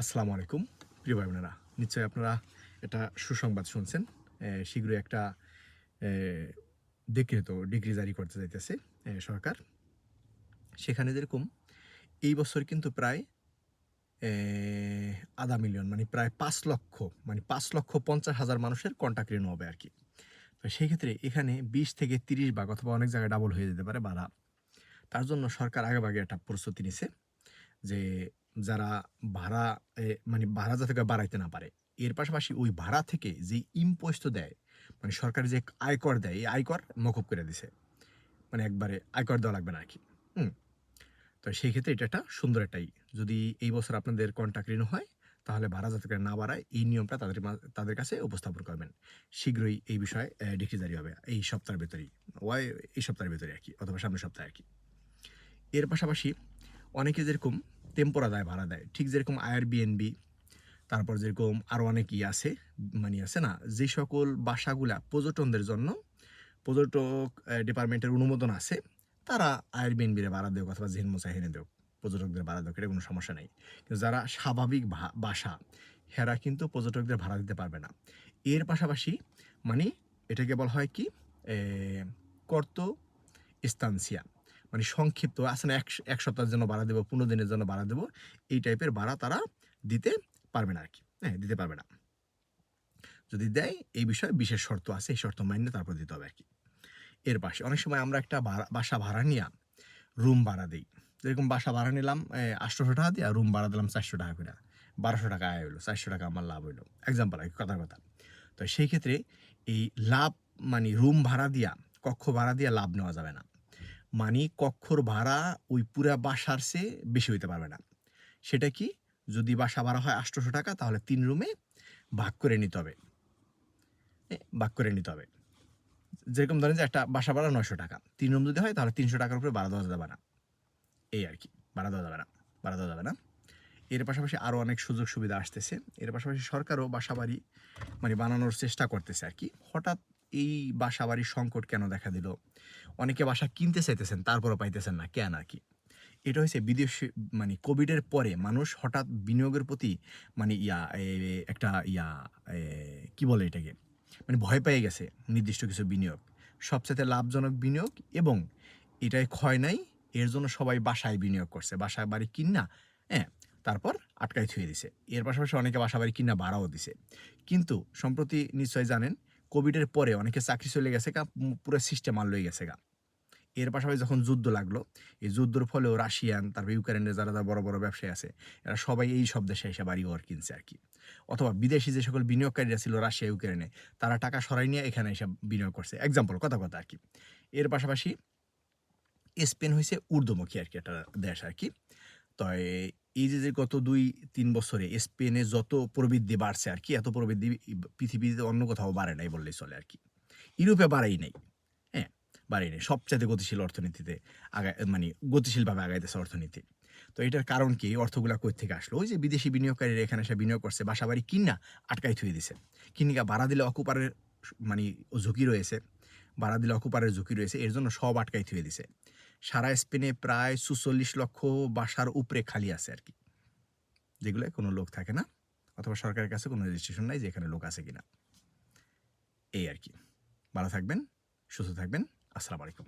আসসালামু আলাইকুম। প্রিয় ভাই বোনেরা নিশ্চয়ই আপনারা এটা সুসংবাদ শুনছেন। শীঘ্রই একটা এ, ডিক্রিত ডিগ্রি জারি করতে যাইতেছে সরকার। সেখানে যেরকম এই বছর কিন্তু প্রায় আধা মিলিয়ন মানে প্রায় পাঁচ লক্ষ মানে পাঁচ লক্ষ পঞ্চাশ হাজার মানুষের কন্ট্যাক্ট রেনু হবে আর কি। তো সেই ক্ষেত্রে এখানে বিশ থেকে তিরিশ ভাগ অথবা অনেক জায়গায় ডাবল হয়ে যেতে পারে বাড়া তার জন্য সরকার আগেভাগে একটা প্রস্তুতি নিছে যে যারা ভাড়া মানে ভাড়া যাতে বাড়াইতে না পারে, এর পাশাপাশি ওই ভাড়া থেকে যে ইম্পোস্ট দেয় মানে সরকার যে আয়কর দেয়, এই আয়কর মকুব করে দিছে। মানে একবারে আয়কর দেওয়া লাগবে না আর কি হুম। তো সেই ক্ষেত্রে এটা একটা সুন্দর একটাই। যদি এই বছর আপনাদের কন্ট্যাক্ট ঋণ হয়, তাহলে ভাড়া যাতে না বাড়ায়, এই নিয়মটা তাদের তাদের কাছে উপস্থাপন করবেন। শীঘ্রই এই বিষয়ে ডিগ্রি জারি হবে, এই সপ্তাহের ভেতরেই। ওয়াই, এই সপ্তাহের ভেতরে আর কি অথবা সামনের সপ্তাহে আর কি এর পাশাপাশি অনেকে যেরকম টেম্পোরা দেয়, ভাড়া দেয়। ঠিক যেরকম আয়ার বিএনবি তারপর যেরকম আরও অনেক ই আছে মানে আছে না, যে সকল বাসাগুলা পর্যটনদের জন্য, পর্যটক ডিপার্টমেন্টের অনুমোদন আছে, তারা আয়ার বিএনবিরে ভাড়া দেওক অথবা জেন মোসাহিনে দেওক পর্যটকদের ভাড়া দেওক এটা কোনো সমস্যা নেই। কিন্তু যারা স্বাভাবিক বাসা, হেরা কিন্তু পর্যটকদের ভাড়া দিতে পারবে না। এর পাশাপাশি মানে এটাকে বলা হয় কি? কর্ত স্তানসিয়া মানে সংক্ষিপ্ত, আছে না, এক এক সপ্তাহের জন্য ভাড়া দেবো, পনেরো দিনের জন্য ভাড়া দেবো, এই টাইপের ভাড়া তারা দিতে পারবে না আর কি হ্যাঁ দিতে পারবে না। যদি দেয়, এই বিষয়ে বিশেষ শর্ত আছে, এই শর্ত মান্য তারপর দিতে হবে আর কি এর পাশে, অনেক সময় আমরা একটা বাসা ভাড়া নিয়ে রুম ভাড়া দিই। যেরকম বাসা ভাড়া নিলাম আটশোশো টাকা দিয়ে আর রুম ভাড়া দিলাম চারশো টাকা করে বারোশো টাকা আয় হইল, চারশো টাকা আমার লাভ হইল। এক্সাম্পল আর কি কথার কথা। তো সেই ক্ষেত্রে এই লাভ মানে রুম ভাড়া দিয়া, কক্ষ ভাড়া দিয়া লাভ নেওয়া যাবে না। মানে কক্ষর ভাড়া ওই পুরা বাসার চেয়ে বেশি হইতে পারবে না। সেটা কি? যদি বাসা ভাড়া হয় আটশোশো টাকা, তাহলে তিন রুমে ভাগ করে নিতে হবে। ভাগ করে নিতে হবে। যেরকম ধরেন যে একটা বাসা ভাড়া নয়শো টাকা, তিন রুম যদি হয় তাহলে তিনশো টাকার উপরে ভাড়া দেওয়া যাবে না এই আর কি ভাড়া দেওয়া যাবে না ভাড়া দেওয়া যাবে না এর পাশাপাশি আরও অনেক সুযোগ সুবিধা আসতেছে। এর পাশাপাশি সরকারও বাসা বাড়ি মানে বানানোর চেষ্টা করতেছে আর কি। হঠাৎ এই বাসা বাড়ির সংকট কেন দেখা দিল? অনেকে বাসা কিনতে চাইতেছেন, তারপরও পাইতেছেন না, কেন আর কি? এটা হচ্ছে বিদেশি মানে কোভিডের পরে মানুষ হঠাৎ বিনিয়োগের প্রতি মানে ইয়া একটা ইয়া কি বলে এটাকে? মানে ভয় পেয়ে গেছে নির্দিষ্ট কিছু বিনিয়োগ। সবচেয়ে লাভজনক বিনিয়োগ এবং এটাই ক্ষয় নাই, এর জন্য সবাই বাসায় বিনিয়োগ করছে। বাসায় বাড়ি কিনা হ্যাঁ তারপর আটকায় থুয়ে দিছে। এর পাশাপাশি অনেকে বাসা বাড়ি কিনা ভাড়াও দিছে। কিন্তু সম্প্রতি নিশ্চয় জানেন কোভিডের পরে অনেকে চাকরি চলে গেছে গা পুরো সিস্টেম আর লয়ে গেছে গা। এর পাশাপাশি যখন যুদ্ধ লাগল, এই যুদ্ধের ফলেও রাশিয়ান, তারপর ইউক্রেনের যারা যারা বড় বড় ব্যবসায়ী আছে, এরা সবাই এই সব দেশে এসে বাড়ি ঘর কিনছে আর কি। অথবা বিদেশি যে সকল বিনিয়োগকারীরা ছিল রাশিয়া ইউক্রেনে তারা টাকা সরাই নিয়ে এখানে এসে বিনিয়োগ করছে। এক্সাম্পল কথা কথা আর কি। এর পাশাপাশি স্পেন হয়েছে ঊর্ধ্বমুখী আর কি একটা দেশ আর কি। তো এই যে যে গত দুই, তিন বছরে স্পেনে যত প্রবৃদ্ধি বাড়ছে আর কি, এত প্রবৃদ্ধি পৃথিবীতে অন্য কোথাও বাড়ে নাই বললেই চলে আর কি। ইউরোপে বাড়াই নাই হ্যাঁ বাড়াই নাই। সবচাইতে গতিশীল অর্থনীতিতে আগা মানে গতিশীলভাবে আগাইতেছে অর্থনীতি। তো এটার কারণ কি? অর্থগুলা কই থেকে আসলো? ওই যে বিদেশি বিনিয়োগকারীরা এখানে এসে বিনিয়োগ করছে বাসা বাড়ি কিনা আটকাই থুয়ে দিছে। কিনিকা ভাড়া দিলে অকুপারের মানে ঝুঁকি রয়েছে, ভাড়া দিলে অকুপারের ঝুঁকি রয়েছে, এর জন্য সব আটকাই থুয়ে দিছে। সারা স্পেনে প্রায় সুচল্লিশ লক্ষ বাসার উপরে খালি আছে আর কি। যেগুলো কোনো লোক থাকে না, অথবা সরকারের কাছে কোনো রেজিস্ট্রেশন নাই যে এখানে লোক আছে কিনা। এই আর কি। ভালো থাকবেন, সুস্থ থাকবেন। আসসালামু আলাইকুম।